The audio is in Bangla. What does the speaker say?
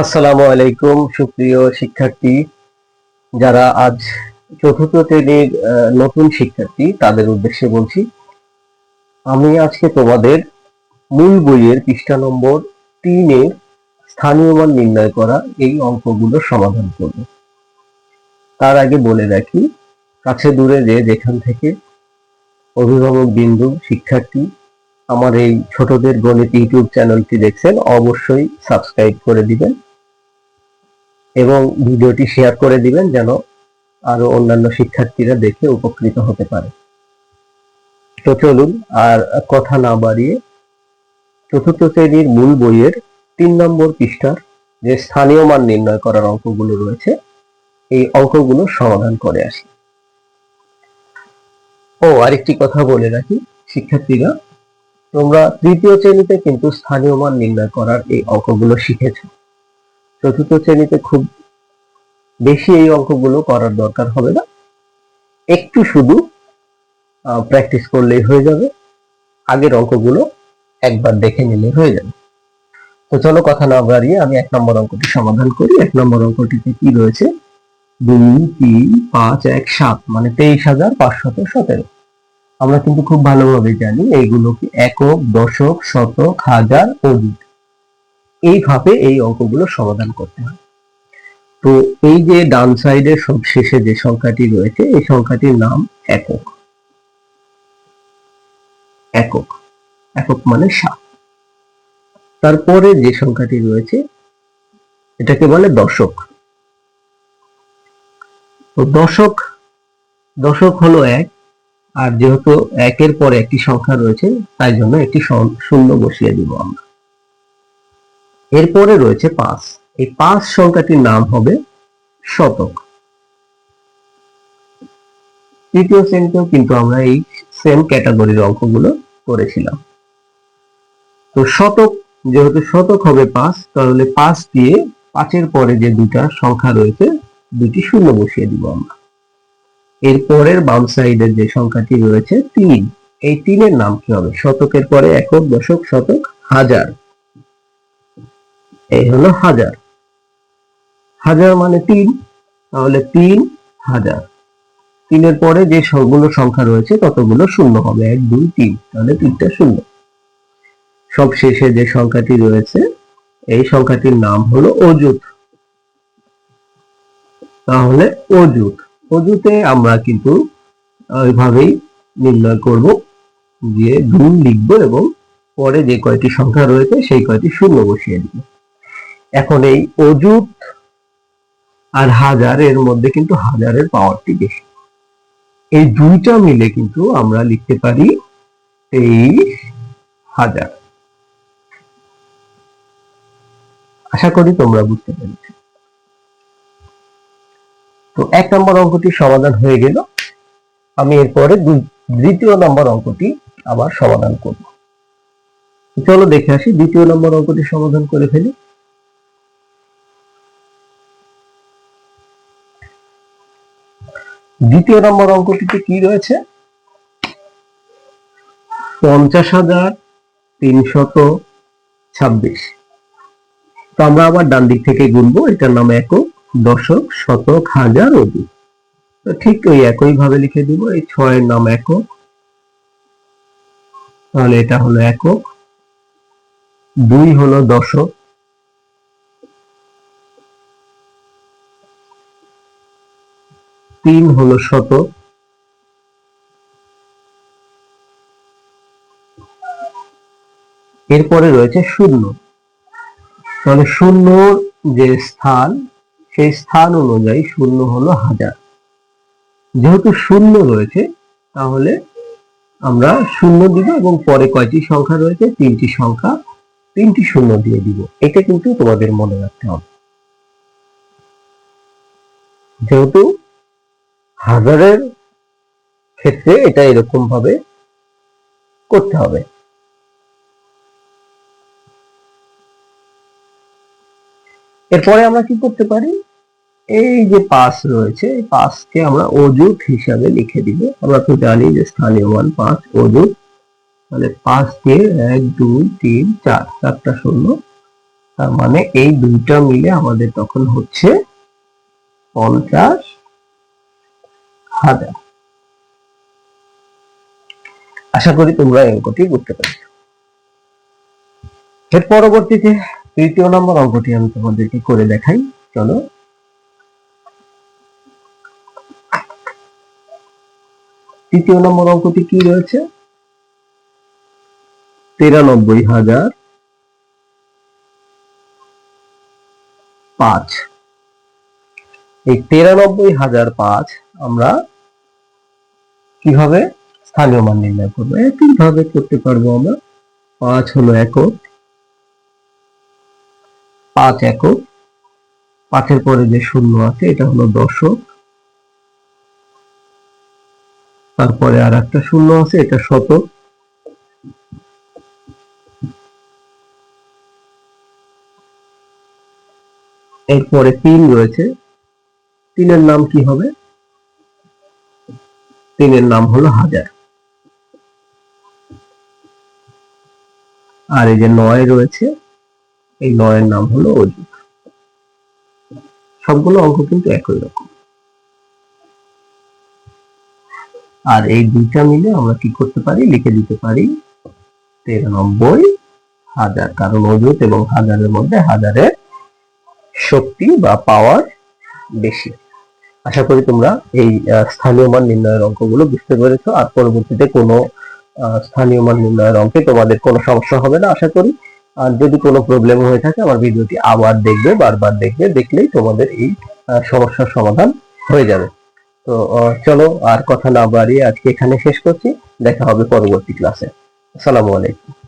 আসসালামু আলাইকুম, সুপ্রিয় শিক্ষার্থী। যারা আজ চতুর্থ শ্রেণির নতুন শিক্ষার্থী, তাদের উদ্দেশ্যে বলছি, আমি আজকে তোমাদের মূল বইয়ের পৃষ্ঠা নম্বর তিনের স্থানীয় মান নির্ণয় করা এই অঙ্কগুলো সমাধান করব। তার আগে বলে রাখি, কাছে দূরে যে যেখান থেকে অভিভাবক বিন্দু, শিক্ষার্থী আমার এই ছোটদের গণিত ইউটিউব চ্যানেলটি দেখছেন, অবশ্যই সাবস্ক্রাইব করে দিবেন এবং ভিডিওটি শেয়ার করে দিবেন যেন আরও অন্যান্য শিক্ষার্থীরা দেখে উপকৃত হতে পারে। তো চলুন আর কথা না বাড়িয়ে চতুর্থ শ্রেণির মূল বইয়ের তিন নম্বর পৃষ্ঠার যে স্থানীয় মান নির্ণয় করার অঙ্কগুলো রয়েছে, এই অঙ্কগুলো সমাধান করে আসি। ও, আরেকটি কথা বলে রাখি, শিক্ষার্থীরা তোমরা তৃতীয় শ্রেণীতে কিন্তু স্থানীয় মান নির্ণয় করার এই অঙ্কগুলো শিখেছো। চতুর্থ শ্রেণীতে খুব বেশি এই অঙ্কগুলো করার দরকার হবে না। একটু শুধু প্র্যাকটিস করলেই হয়ে যাবে। আগের অঙ্কগুলো একবার দেখে নিলে হয়ে যাবে। তো চলো কথা না বাড়িয়ে আমি এক নম্বর অঙ্কটি সমাধান করি। এক নম্বর অঙ্কটিতে কি রয়েছে? দুই, তিন, পাঁচ, এক, সাত মানে তেইশ হাজার পাঁচশত সতেরো। আমরা কিন্তু খুব ভালোভাবে জানি এইগুলোকে একক, দশক, শতক, হাজার অযুত এইভাবে এই অঙ্কগুলো সমাধান করতে হয়। তো এই যে ডান সাইডের সব শেষে যে সংখ্যাটি রয়েছে, এই সংখ্যাটির নাম একক। একক। একক মানে সাত। তারপরে যে সংখ্যাটি রয়েছে, এটাকে বলে দশক। তো দশক দশক হলো এক আর যেহেতু একের পরে একটি সংখ্যা রয়েছে, তাই জন্য একটি শূন্য- বসিয়ে দিব আমরা। এরপরে রয়েছে পাঁচ। এই পাঁচ সংখ্যাটির নাম হবে শতক। তৃতীয় শ্রেণীতেও কিন্তু আমরা এই সেম ক্যাটাগরির অঙ্কগুলো করেছিলাম। তো শতক, যেহেতু শতক হবে পাঁচ, তাহলে পাঁচ দিয়ে পাঁচের পরে যে দুটা সংখ্যা রয়েছে দুটি শূন্য বসিয়ে দিব আমরা। এর পরের বাম সাইডের যে সংখ্যাটি রয়েছে তিন। এই তিনের নাম কি হবে? শতকের পরে একক, দশক, শতক, হাজার। এই হলো হাজার। হাজার মানে তিন। তাহলে তিন, হাজার। তিনের পরে যে সবগুলো সংখ্যা রয়েছে, ততগুলো শূন্য হবে। এক, দুই, তিন। তাহলে তিনটা শূন্য। সব শেষে যে সংখ্যাটি রয়েছে, এই সংখ্যাটির নাম হলো অযুত। তাহলে অযুত। অযুতে আমরা কিন্তু ওইভাবেই নির্ণয় করব যে দুই লিখব এবং পরে যে কয়টি সংখ্যা রয়েছে সেই কয়টি শূন্য বসিয়ে দিব। এখন এই অযুত আর হাজার এর মধ্যে কিন্তু হাজারের পাওয়ারটি বেশি। এই দুইটা মিলে কিন্তু আমরা লিখতে পারি তেইশ হাজার। আশা করি তোমরা বুঝতে পেরেছ। তো এক নম্বর অঙ্কটি সমাধান হয়ে গেল। আমি এরপরে দ্বিতীয় নম্বর অঙ্কটি আবার সমাধান করব। চলো দেখে আসি, দ্বিতীয় নম্বর অঙ্কটি সমাধান করে ফেলি। দ্বিতীয় নম্বর অঙ্কটিতে কি রয়েছে? পঞ্চাশ হাজার তিনশত ছাব্বিশ। তো আমরা আবার ডান দিক থেকে গুনবো, এটার নাম একক। দশক শতক হাজার অধিক তো ঠিক ওই একই ভাবে লিখে দিব, এই ছয়ের নাম একক। তাহলে এটা হলো একক। দুই হলো দশক। তিন হলো শতক। এরপরে রয়েছে শূন্য। তাহলে শূন্যর যে স্থান সেই স্থান অনুযায়ী শূন্য হলো হাজার। যেহেতু শূন্য রয়েছে, তাহলে আমরা শূন্য দিব এবং পরে কয়টি সংখ্যা রয়েছে? তিনটি সংখ্যা, তিনটি শূন্য দিয়ে দিব। এটা কিন্তু তোমাদের মনে রাখতে হবে। যেহেতু হাজারের ক্ষেত্রে এটা এরকম ভাবে করতে হবে। এরপরে আমরা কি করতে পারি? এই যে পাঁচ রয়েছে, এই পাঁচকে আমরা অযুত হিসাবে লিখে দিব। আমরা তো জানি যে স্থানীয় মান পাঁচ অযুত। তাহলে পাঁচ দিয়ে এক, দুই, তিন, চার, চারটা শূন্য। তার মানে এই দুইটা মিলে আমাদের তখন হচ্ছে পঞ্চাশ হাজার। আশা করি তোমরা এই অঙ্কটি বুঝতে পেরেছ। এর পরবর্তীতে তৃতীয় নম্বর অঙ্কটি আমি তোমাদেরকে করে দেখাই, চলো। তৃতীয় নম্বর অঙ্কটি কি রয়েছে? তিরানব্বই হাজার পাঁচ। এই তিরানব্বই হাজার পাঁচ আমরা কীভাবে স্থানীয় মান নির্ণয় করব? একইভাবে করতে পারব আমরা। পাঁচ হলো একক পাঁচ একক। পাঁচের পরে যে শূন্য আছে, এটা হলো দশক। তারপরে আর একটা শূন্য আছে, এটা শতক। এরপরে তিন রয়েছে। তিনের নাম কি হবে? তিনের নাম হলো হাজার। আর এই যে নয় রয়েছে এই নয়ের নাম হলো অযুত সবগুলো অঙ্ক কিন্তু একই রকম। আর এই দুইটা মিলে আমরা কি করতে পারি? লিখে দিতে পারি তিরানব্বই হাজার। কারণ অযুত এবং হাজারের মধ্যে হাজারের শক্তি বা পাওয়ার বেশি। আশা করি তোমরা এই স্থানীয় মান নির্ণয়ের অঙ্কগুলো বুঝতে পেরেছ। আর পরবর্তীতে কোনো স্থানীয় মান নির্ণয়ের অঙ্কে তোমাদের কোনো সমস্যা হবে না, আশা করি। আর যদি কোনো প্রবলেম হয়ে থাকে, আমার ভিডিওটি আবার দেখবে, বারবার দেখবে, দেখলেই তোমাদের এই সমস্যার সমাধান হয়ে যাবে। তো চলো আর কথা না বাড়িয়ে আজকে এখানে শেষ করছি। দেখা হবে পরবর্তী ক্লাসে আসসালামু আলাইকুম।